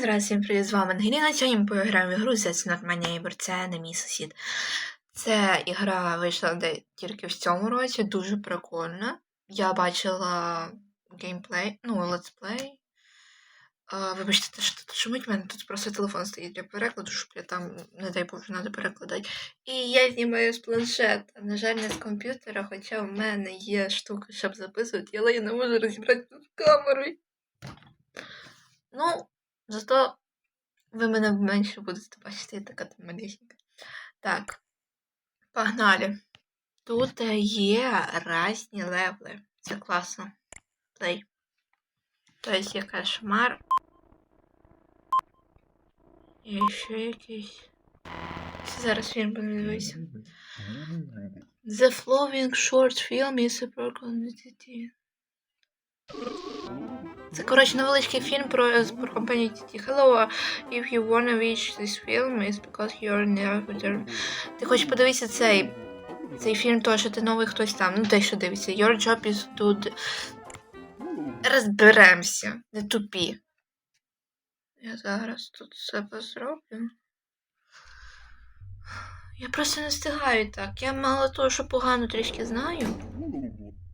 Зараз всім привіт, з вами Ангеліна. Сьогодні ми поіграємо в ігру Not My Neighbor, це не мій сусід. Це ігра вийшла де тільки в цьому році, дуже прикольна. Я бачила геймплей, ну, летсплей. Вибачте, те, що тут шумить, в мене тут просто телефон стоїть для перекладу, щоб я там, не дай Боже, треба перекладати. І я знімаю з планшета. На жаль, не з комп'ютера, хоча в мене є штука, щоб записувати, але я не можу розібрати тут камерою. Ну, зато ви мене менше будете бачити, я така там малесенька. Так, погнали. Тут є різні левели. Це класно. Плей. Тобто є кошмар. І ще якийсь. Зараз фільм подивився. The following short film is a quantity. Це, коротше, невеличкий фільм про, про компанію TT. Hello, if you wanna watch this film, it's because you're never Ти хочеш подивитися цей, цей фільм, то що ти новий хтось там, ну той, що дивиться. Your job is to... Розберемося, не тупі. Я зараз тут себе зроблю. Я просто не встигаю так. Я мало того, що погано трішки знаю.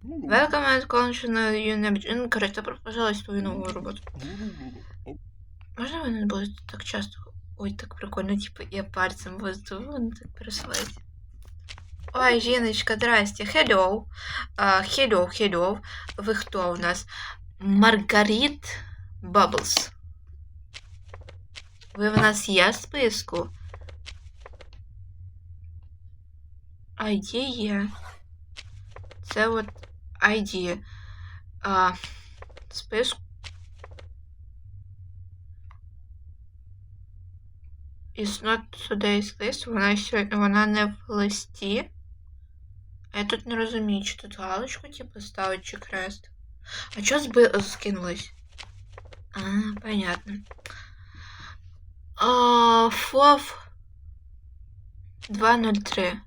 Welcome and conditional unit. Ну, коротше, добро пожалуйста, твою нову роботу. Можна ви не будете так часто? Ой, так прикольно, типу, я пальцем воздую, воно так пересувається. Ой, жіночка, здрасте. Hello. Uh, hello, hello. Ви хто у нас? Маргарит Бабблс. Ви в нас є в списку? ID є. Це от ID. А, списку. Is not today's list. Вона сьогодні вона не в листі. Я тут не розумію, чи тут галочку типу ставить, чи крест. А чого зби... скинулось? А, понятно. ФОВ 203.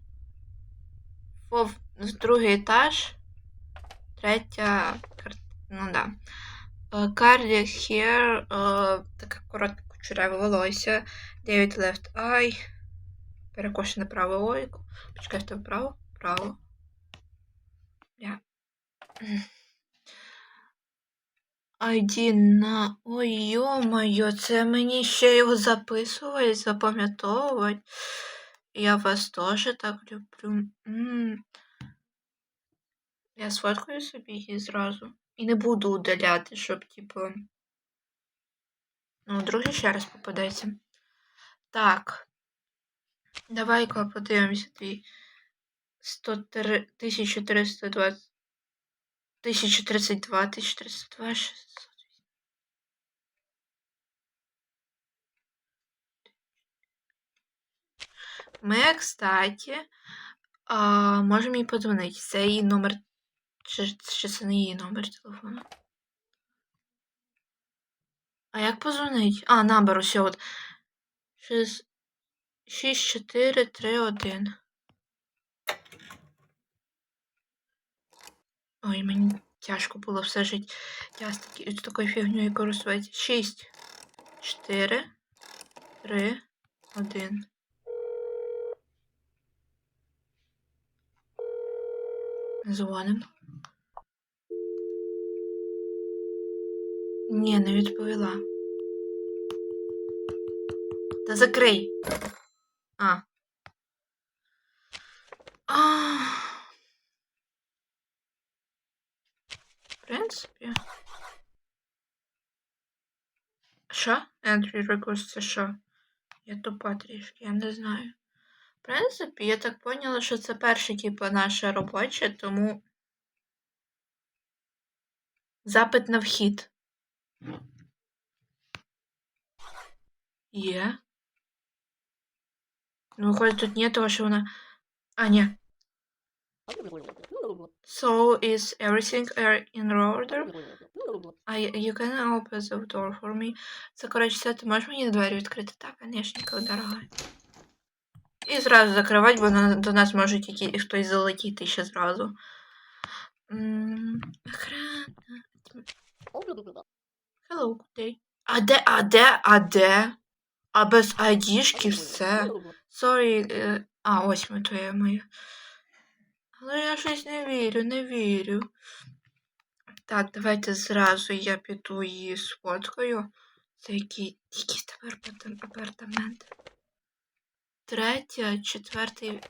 ФОВ другий етаж. Третя кар- Ну да. Cardiac hair, е, таке коротке кучеряве волосся. 9 left eye. Перекошене праве ойко. Почекай, в право? Право. Я. ID на. Ой, йо-моє, це мені ще його записувати, запам'ятовувати. Я вас теж так люблю. М. Я сфоткаю собі її зразу. І не буду удаляти, щоб, типу. Ну, другий ще раз попадеться. Так. Давай-ка подивимося твій 1320. 1032, 1302, 600. Ми, кстати, можемо їй подзвонити. Це її номер. Чи, чи це не її номер телефону? А як позвонить? А, набер усе от. 6431. Ой, мені тяжко було все жити. Я з, такі, з такою фігньою користуватися. 6, 4, 3, 1. Дзвоним. Ні, не відповіла. Та закрий. А. А. В принципі. Що? Entry request це що? Я тупа трішки, я не знаю. Принципі, я так поняла, що це перше, типу, наше робоче, тому запит на вхід. Є. Ну, виходить, тут нет того, що вона. А, ні. So is everything er- in order? I, you can open the door for me. Це, коротше, ти можеш мені двері відкрити? Так, конечно, дорога. І зразу закривати, бо до нас може тільки хтось залетіти ще зразу. Охрана. Hello, day. А де, а де, а де? А без айдішки все. Сорі, е, а, ось ми твоє моє. Але я щось не вірю, не вірю. Так, давайте зразу я піду її сфоткаю. Це які, які тепер апартам- апартаменти? Третя, четвертий.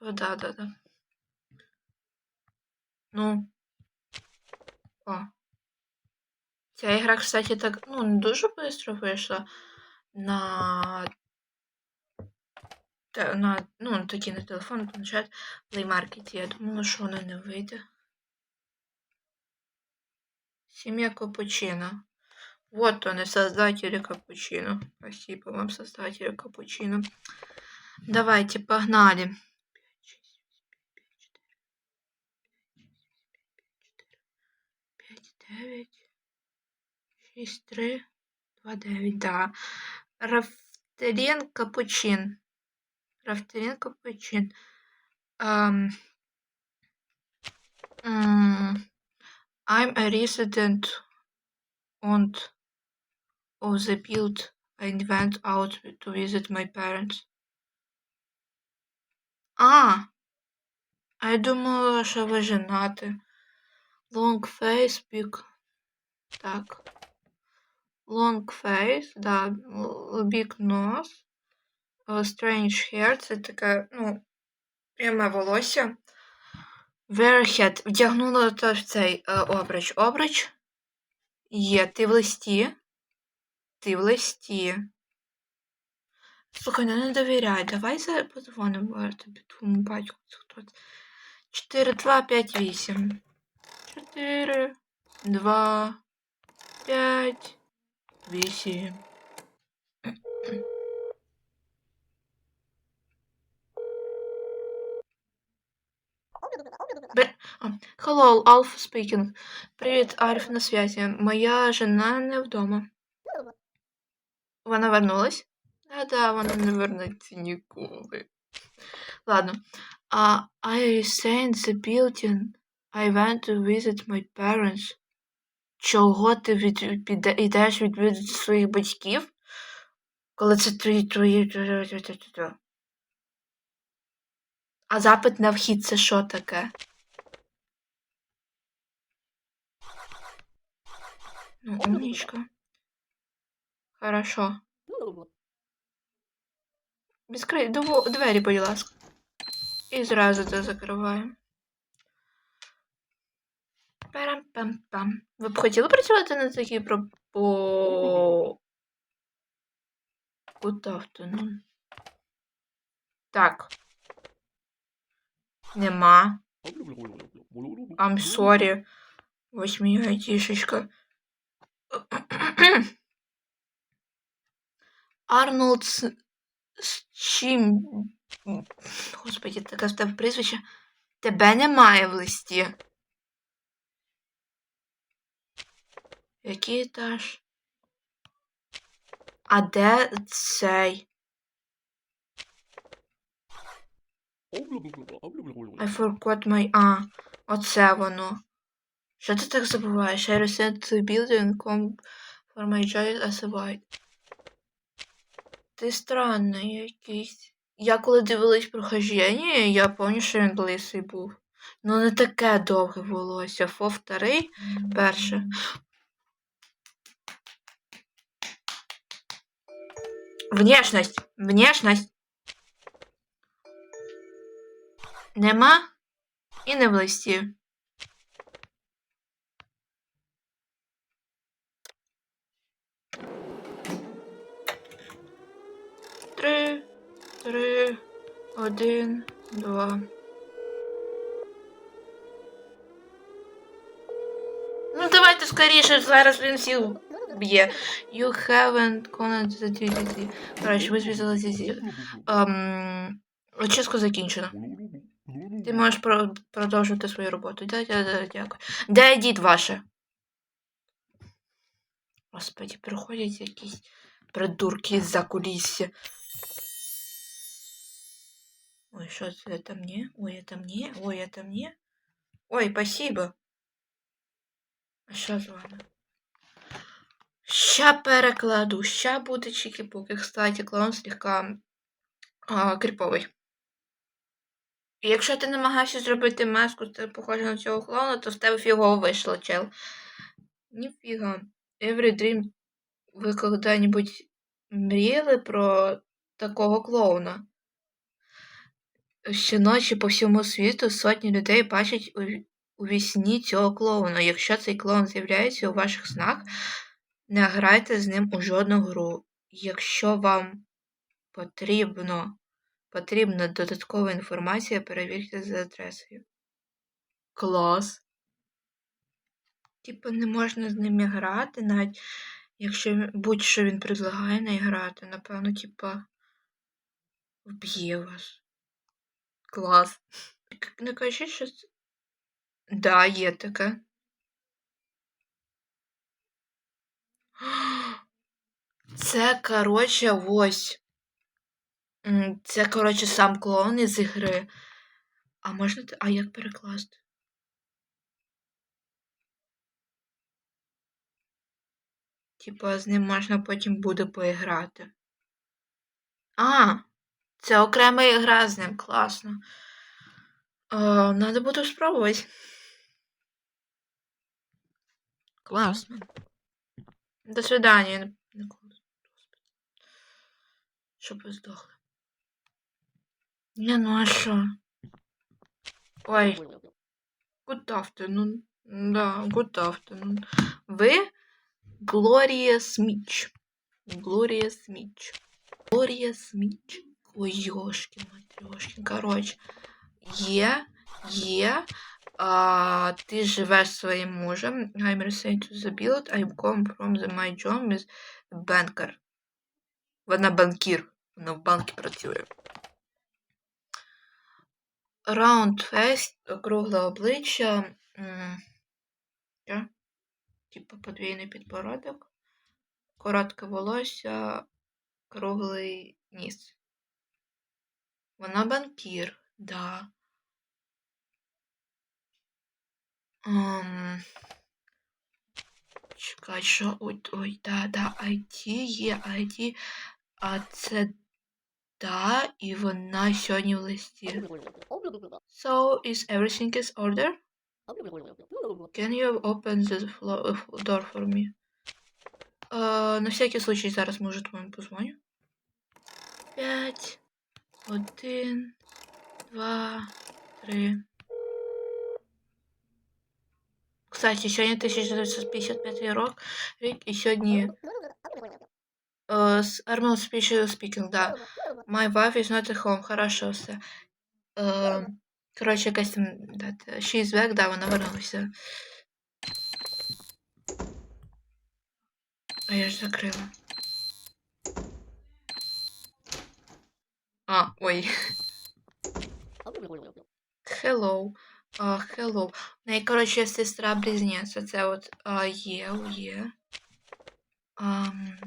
Да, да, да. Ну. О. Ця ігра, кстати, так, ну, не дуже швидко вийшла на. Та, на, ну, такі на телефон, планшет, Play Market. Я думала, що вона не вийде. Сім'я Капучино. Вот он и создатели капучино. Спасибо вам, создатели капучино. Давайте, погнали. 5, 9, 6, 3, 2, 9, да. Рафтерен капучин. Рафтерен капучин. Um, mm, I'm a resident on of the build and went out to visit my parents. А, а я думала, що ви женати. Long face, big. Так. Long face, да, big nose. uh, Strange hair, це таке, ну, пряме волосся. Wearhead. Вдягнула теж цей е, обруч. Обруч. Є, ти в листі. Ти в листі. Слухай, ну не довіряй. Давай зараз подзвонимо е, тобі твоєму батьку. Це хто це? 4, 2, 5, 8. 4, 2, 5, 8. Бе- а, Hello, Alpha speaking. Привіт, Альф на связі. Моя жена не вдома. Вона вернулась? Да-да, вона не вернеться ніколи. Ладно. А I in the building. I went to visit my parents. Чого ти від, піде, йдеш відвідати своїх батьків? Коли це твої твої. А запит на вхід це що таке? Ну, умничка. Хорошо. Відкрий двері, будь ласка. І зразу це закриваємо. Парам-пам-пам. Ви б хотіли працювати на такій про... по... Good afternoon. Так. Нема. I'm sorry. Ось мій айтішечка. Арнольд. Чим... Господи, таке в тебе прізвище. Тебе немає в листі. Який етаж? А де цей? I forgot my... А, оце воно. Що ти так забуваєш? I reset the building come for my joy as a white. Ти странний якийсь. Я коли дивилась прохождення, я пам'ятаю, що він лисий був. Ну не таке довге волосся. Фо вторий, перше. Внешность. Внешность. Нема і не в листі. Три, три, один, два. Ну, давайте скоріше, зараз він всіх б'є. You haven't connected the DDD. Коротше, ви зв'язали зі... Ем, очистку закінчено. Ти можеш про- продовжити свою роботу. Да, да, да, дякую. Де дід ваше? Господи, приходять якісь придурки з-за кулісся. Ой, що це это мне? Ой, это мне? Ой, это мне? Ой, спасибо. А що з вами? Ща перекладу. Ща буде чики-пуки. Кстати, клоун слегка а, кріповий. І якщо ти намагаєшся зробити маску, це похоже на цього клоуна, то в тебе фігово вийшло, чел. Ніфіга. Every Dream. Ви коли-небудь мріяли про такого клоуна? Щоночі по всьому світу сотні людей бачать у, у вісні цього клоуна. Якщо цей клоун з'являється у ваших снах, не грайте з ним у жодну гру. Якщо вам потрібно, потрібна додаткова інформація, перевірте за адресою. Клас. Типу, не можна з ними грати, навіть якщо будь-що він предлагає не грати, напевно, типа, вб'є вас. Клас. Не кажіть, що. Да, є таке. Це, коротше, ось. Це, коротше, сам клоун із ігри. А можна. А як перекласти? Типа, з ним можна потім буде поіграти. А, це окрема ігра з ним, класно. Е, надо буде спробувати. Класно. До свидання. Щоб ви здохли. Не, ну а що? Ой, good afternoon. Да, good afternoon. Ви Глорія Сміч. Глорія Сміч. Глорія Сміч. Ой, йошки, матрьошки. Коротше, є, є. А, ти живеш своїм мужем. I'm returning to the build. I'm come from the my job is banker. Вона банкір. Вона в банку працює. Round face, кругле обличчя. що? Типу подвійний підбородок. Коротке волосся, круглий ніс. Вона банкір, да. Ем... Чекай, що ой, ой, да, да, IT є, IT, а це да, і вона сьогодні в листі. So, is everything is order? Can you open the flo- door for me? Е, на всякий случай зараз може твоєму позвоню. П'ять, один, два, три. Кстати, сьогодні 1955 рок, рік, і сьогодні е, з Armel Speech Speaking, да. My wife is not at home, хорошо все. Е, коротше, якась там дата. She's back, да, вона вернулася. А я ж закрила. А, ой. Hello. А, hello. В неї, коротше, сестра близнець. Оце от а, є, є. М,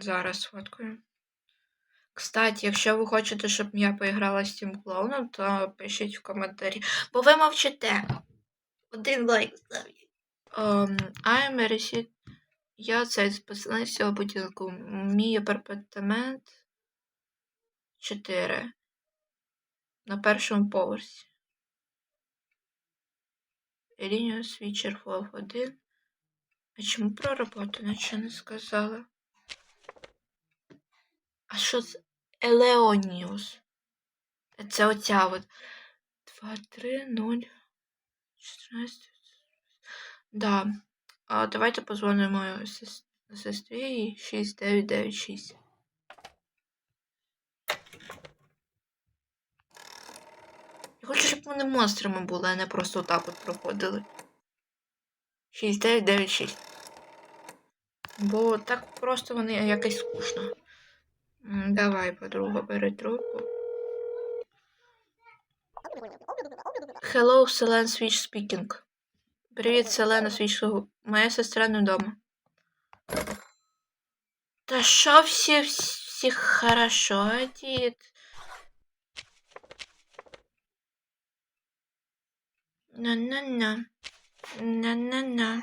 Зараз фоткаю. Кстати, якщо ви хочете, щоб я поіграла з цим клоуном, то пишіть в коментарі. Бо ви мовчите. Один лайк ставіть. Um, I'm Mercy. Я цей з цього будинку. Мій апартамент 4. На першому поверсі. Лінія Свічер Флов 1. А чому про роботу нічого не сказала? А що це? Елеоніус. Це оця от. 2, 3, 0, 14. Да. А, давайте позвонимо сес- сестрі 6996. Я хочу, щоб вони монстрами були, а не просто так от проходили. 6996. Бо так просто вони якось скучно. Давай, подруга, бери трубку. Hello, Селен Switch speaking. Привіт, Селена Switch. Моя сестра не вдома. Та що всі, всі хорошо, дід? На-на-на. На-на-на.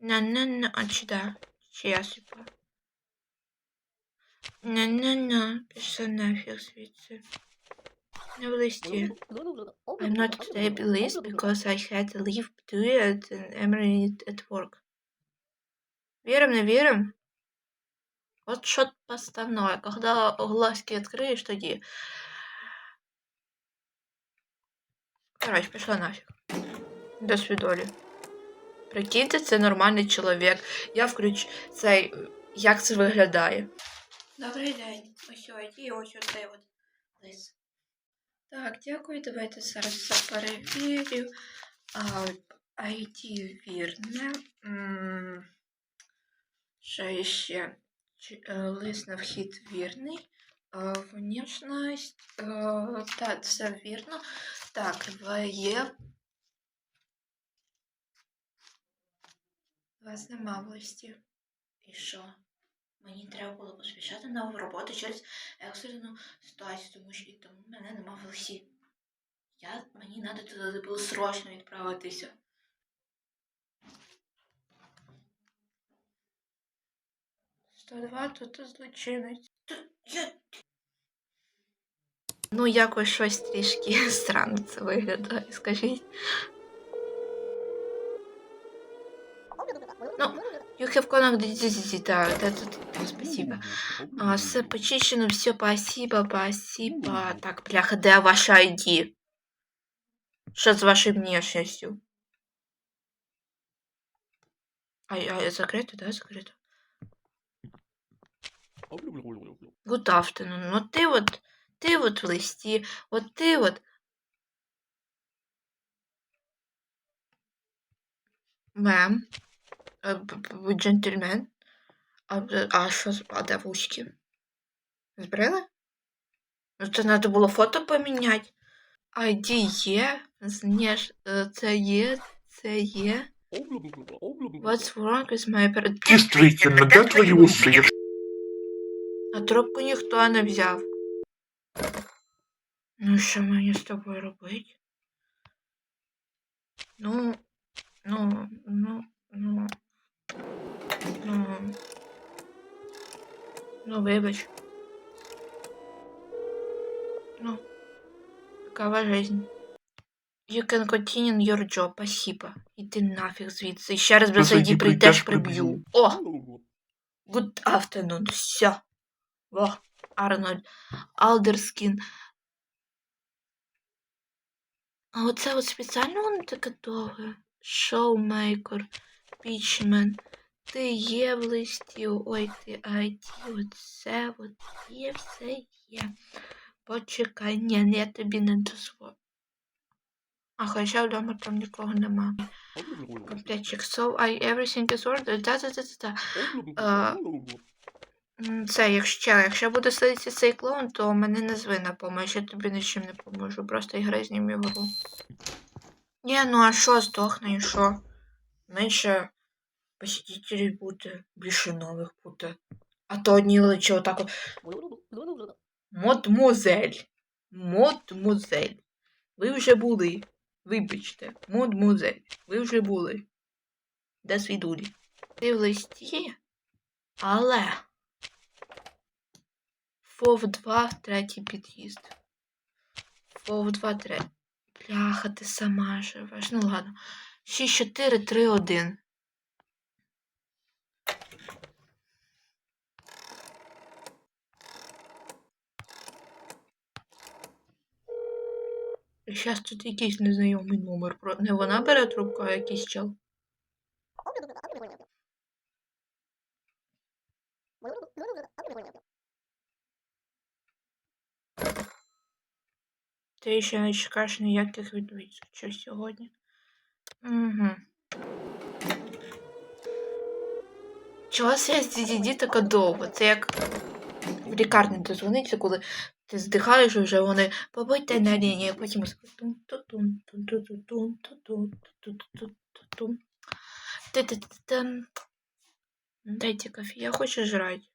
На-на-на. А чи да? Чи я сліпа? На-на-на. Пішла нафіг звідси. В. I'm not today released because I had to leave period and Emily at work. Верим, не верим? Вот что поставное. Когда глазки откроешь, тоді. Короче, пішла нафіг. До свидолі. Прикиньте, це нормальний чоловік. Я включу цей. Як це виглядає? Добрий день. Ось ID, ось оцей от лист. Так, дякую. Давайте зараз все перевірю. ID вірне. Що ще? Е, Лист на вхід вірний. Е, Внешність. е, Так, все вірно. Так, є. Вас нема в листі. І що? Мені треба було поспішати на роботу через екстрену ситуацію, тому що і тому мене нема в листі. Я, мені треба туди було срочно відправитися. Сто два тут злочинець. Ну, якось щось трішки странно це виглядає, скажіть. Ну, you have connected, да, да, тут, спасибо. А, все почищено, все, спасибо, спасибо. Так, бляха, де ваша ID? Що з вашою внешністю? А, а закрито, да, закрито? Good afternoon. Ну ти от, ти от в листі, от ти от. Мем, джентльмен. А, е, а що, а де вушки? Збрили? Ну, це треба було фото поміняти. ID є, знеш, е, це є, це є. What's wrong with my Дійсно, де твої уси? А трубку ніхто не взяв. Ну, що мені з тобою робити? Ну, ну, ну, ну. Ну. Ну, вибач. Ну, такова жизнь. You can continue your job, спасибо. Іди нафіг звідси. Ще раз ID ID прийдеш, приб'ю. приб'ю. О! Good afternoon. Все. Во, Арнольд. Алдерскін. А оце от спеціально воно таке довге. Шоумейкер, пічмен. Ти є в листі, ой, ти ID, оце от є, все є. Почекай, ні, я тобі не дозволю. А хоча вдома там нікого нема. Комплектчик. So I everything is ordered. Да-да-да-да. М, Це, якщо, якщо буде сидіти цей клоун, то мене не зви на помощь, я тобі нічим не поможу. Просто іграй з ним в гру. Ні, ну а що, здохне і що? Менше посетителів буде, більше нових буде. А то одні лише отак от. Мадмузель. Мадмузель. Ви вже були. Вибачте. Мадмузель. Ви вже були. До свідулі. Ти в листі, але. Фов 2, третій під'їзд. Фов 2, третій. Бляха, ти сама живеш. Ну ладно. 6, 4, 3, 1. І зараз тут якийсь незнайомий номер. Не вона бере трубку, а якийсь чел. Ти ще не чекаєш ніяких відповідей сьогодні. Угу. Чого связь DDD така довго? Це як в лікарні дозвониться, коли ти здихаєш вже вони побудьте на лінії, потім. Дайте кофе, я хочу жрать.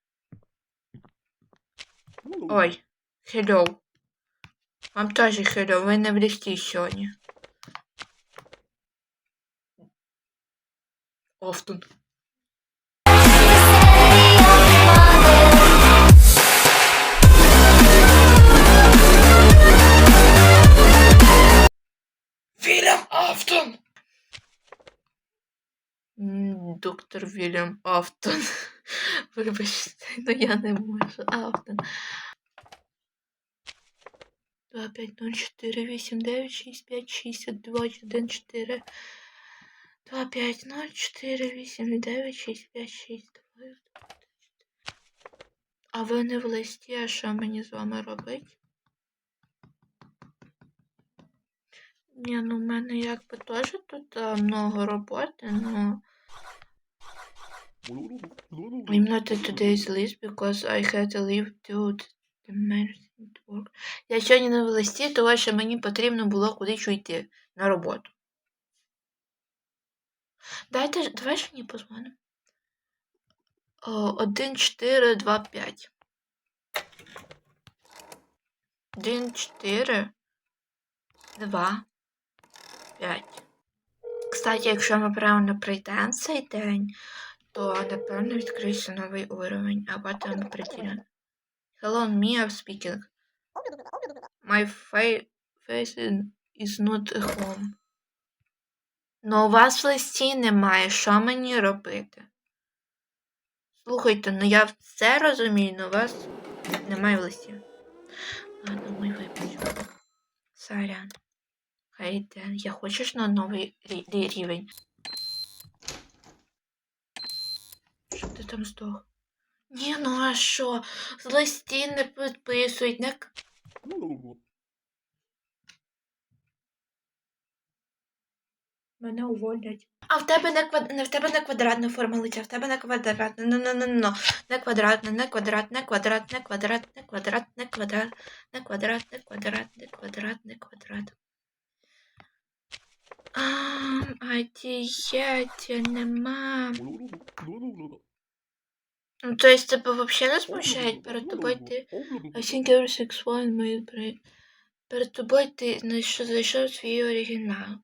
Ой, hello. Вам теж hello, ви не в Офтон. Вільям Афтон! Доктор Вільям Афтон. Вибачте, ну я не можу. Афтон. 2, 5, 0, 4, 8, 9, 6, 5, 6, 2, 1, 4. 2, 5, 0, 4, 8, 9, 6, 5, 6, 2, 1, 4. А ви не в листі, а що мені з вами робить? Ні, ну в мене якби теж тут а, много роботи, ну. I'm not at today's list because I had to leave to the to work. Я сьогодні не в листі, тому що мені потрібно було кудись йти на роботу. Дайте, ж- давай ж мені позвонимо. О, 1, 4, 2, 5. 1, 4, 2, 5. Кстати, якщо ми правильно прийдемо цей день, то напевно відкриється новий уровень, а потім приділено. Hello, Mia speaking. My fa- face is not home. Ну, у вас в листі немає, що мені робити? Слухайте, ну я все розумію, але у вас немає в листі. Ладно, ми випишемо. Сорян. Хай. Я хочеш на новий рі- рі- рівень? Щоб ти там здох. Ні, ну а що? З листі не підписують, не Мене уволять. А в тебе не квад... не в тебе не квадратна форма лиця, в тебе не квадратна. Ну, ну, ну, ну. Не квадратна, не квадрат, не квадрат, не квадрат, не квадрат, не квадрат, не квадрат, не квадрат, не квадрат, не квадрат. А, дієті нема. Ну, то есть тебе вообще не смущает перед тобою ти. I think every six one made break. Перед тобою ти знайшов свій оригінал.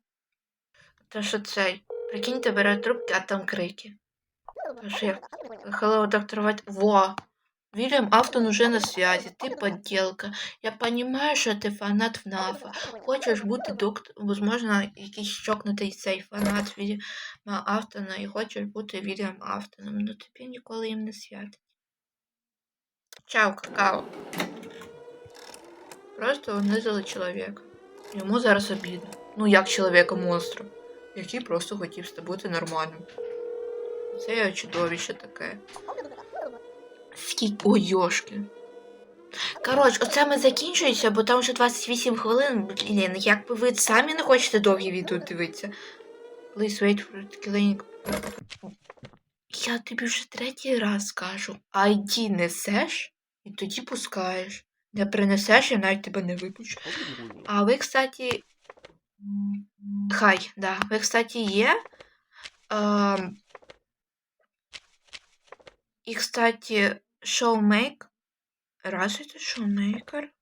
То що цей. Прикиньте, бере трубки, а там крики. То що я... Hello, доктор Вайт. Во! Вильям Автон уже на связи. Ты подделка. Я понимаю, що ти фанат ФНАФа. Хочеш бути доктор... Возможно, якийсь чокнутий цей фанат Вільяма Автона і хочеш бути Вільям Автоном. Ну тобі ніколи їм не святить. Чао, какао. Просто унизили чоловіка. Йому зараз обідно. Ну як чоловіка монстру, який просто хотів бути нормальним. Це я чудовище таке. Скільки. Ой, йошки. Коротше, оце ми закінчується, бо там вже 28 хвилин. Блін, якби ви самі не хочете довгі відео дивитися. Please wait for the clinic. Я тобі вже третій раз кажу. ID несеш і тоді пускаєш. Не принесеш, я навіть тебе не випущу. А ви, кстати. Хай, да. Ви, кстати, є. Ем... І, кстати, шоумейк. Разве ти шоумейкер?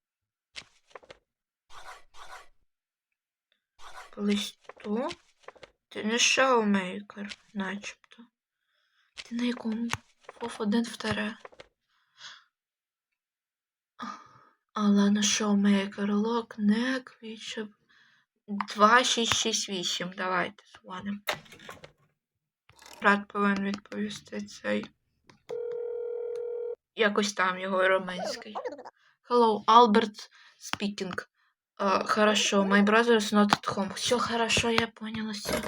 По листу. Ти не шоумейкер, начебто. Ти на якому? Фоф один вторе. А ладно, шоумейкер, лок, нек, вічеп. 2668. Давайте дзвонимо. Брат повинен відповісти цей. Якось там його романський. Hello, Albert speaking. Uh, хорошо, my brother is not at home. Все хорошо, я поняла все.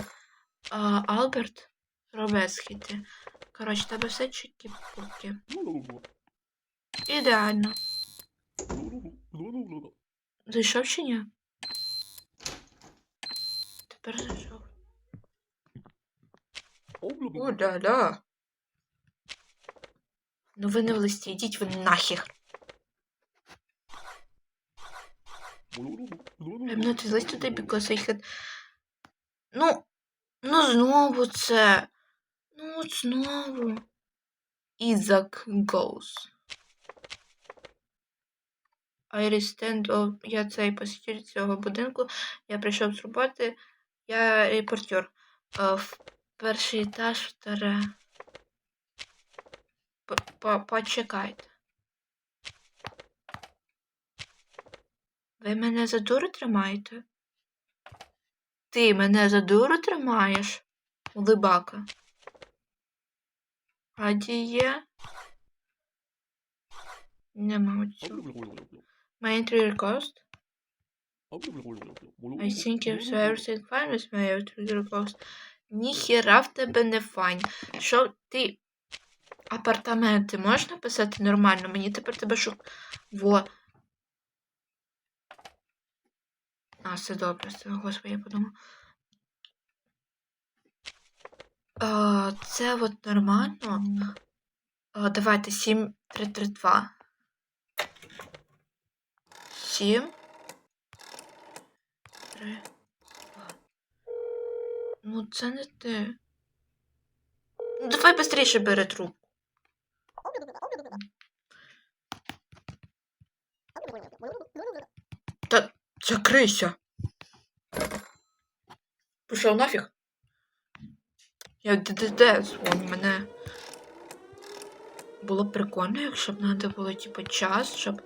Uh? Робецький ти. Коротше, тебе все чики-пуки. Ідеально. Зайшов чи ні? Тепер зайшов. О, да, да. Ну ви не в листі, йдіть ви нахер. I'm not in list today because I had... Ну, ну знову це. Ну от знову. Ізак goes. I stand of... Я цей посетитель цього будинку. Я прийшов з роботи. Я репортер. Е, Перший етаж, вторе. Почекайте. Ви мене за дуру тримаєте? Ти мене за дуру тримаєш? Улибака. Раді є? Нема цього. My entry request? I think if so everything fine with my entry request. Ніхіра в тебе не файн. Що ти? Апартаменти можна писати нормально? Мені тепер тебе шук. Во. А, все добре, все, господи, я подумала. А, це от нормально. А, давайте 7, 3, 3, 2. 7. 3, 2. Ну, це не ти. Ну, давай швидше бери трубку. Та закрийся. Пішов нафіг. Я ДДД дзвоню мене. Було прикольно, якщо б треба було, типу, час, щоб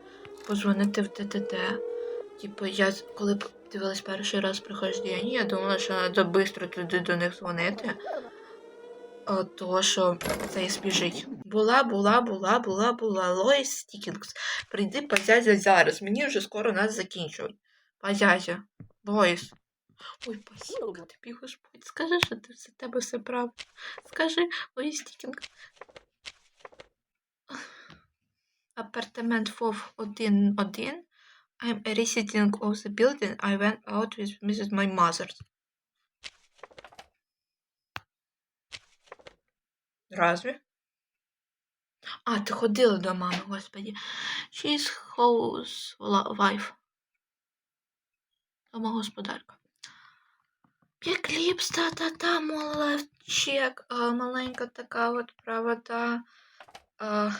позвонити в ДДД. Типу, я коли б дивилась перший раз прохождення, я думала, що треба швидко туди до них дзвонити. Того, що це і спіжить. Була, була, була, була, була. Лоїс Стікінгс. Прийди позязя зараз. Мені вже скоро нас закінчують. Позязя. Лоїс. Ой, спасибо тобі, Господь. Скажи, що ти все тебе все правда. Скажи, Лоїс Стікінгс. Апартамент ФОВ 1-1. I'm a resident of the building. I went out with Mrs. My mother. Разве? А, ти ходила до мами, господі. She's housewife. Домогосподарка. Пікліпс, та-та-та, молодчик. А, маленька така от правота. А,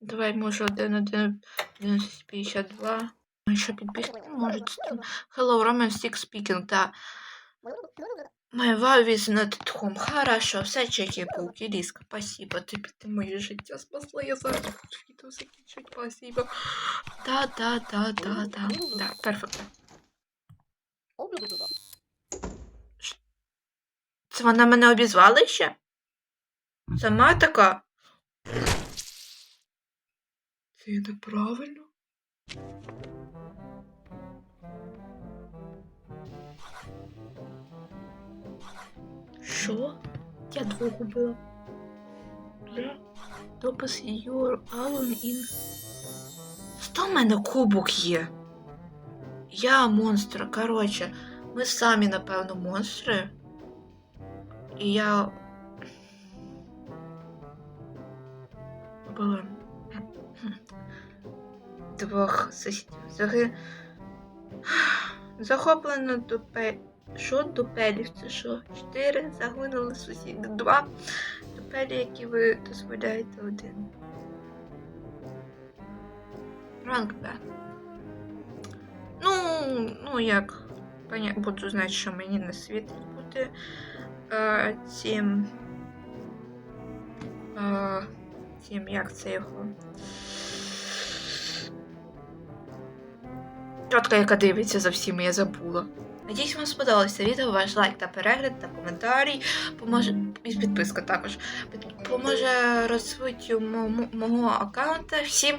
давай, може, 1, 1, 52. Ще підписати можуть. Hello, Roman Stick speaking, та. My wife is not at home. Хорошо, все чеки пауки риска. Спасибо. Ти моє життя спасла. Я зараз відео закінчити. Спасибо. Да, да, да, да, да. Да, перфектно. Це вона мене обізвала ще? Сама така. Це неправильно. Що? Я двох убила. Бля. Допис your Alan in. Що в мене кубок є? Я монстр. Коротше, ми самі, напевно, монстри. І я. Була. Двох сусідів. Заги... Захоплено до пе... Що дупелів? Це що? Чотири загинули сусіди. Два дупелі, які ви дозволяєте один. Ранг Б. Ну, ну як. Буду знати, що мені не світить бути. А, цим. А, цим, як це його? Тітка, яка дивиться за всіми, я забула. Надіюсь, вам сподобалося відео, ваш лайк та перегляд та коментарі. Поможе і підписка також. Поможе розвитку мо- мо- мого аккаунта. Всім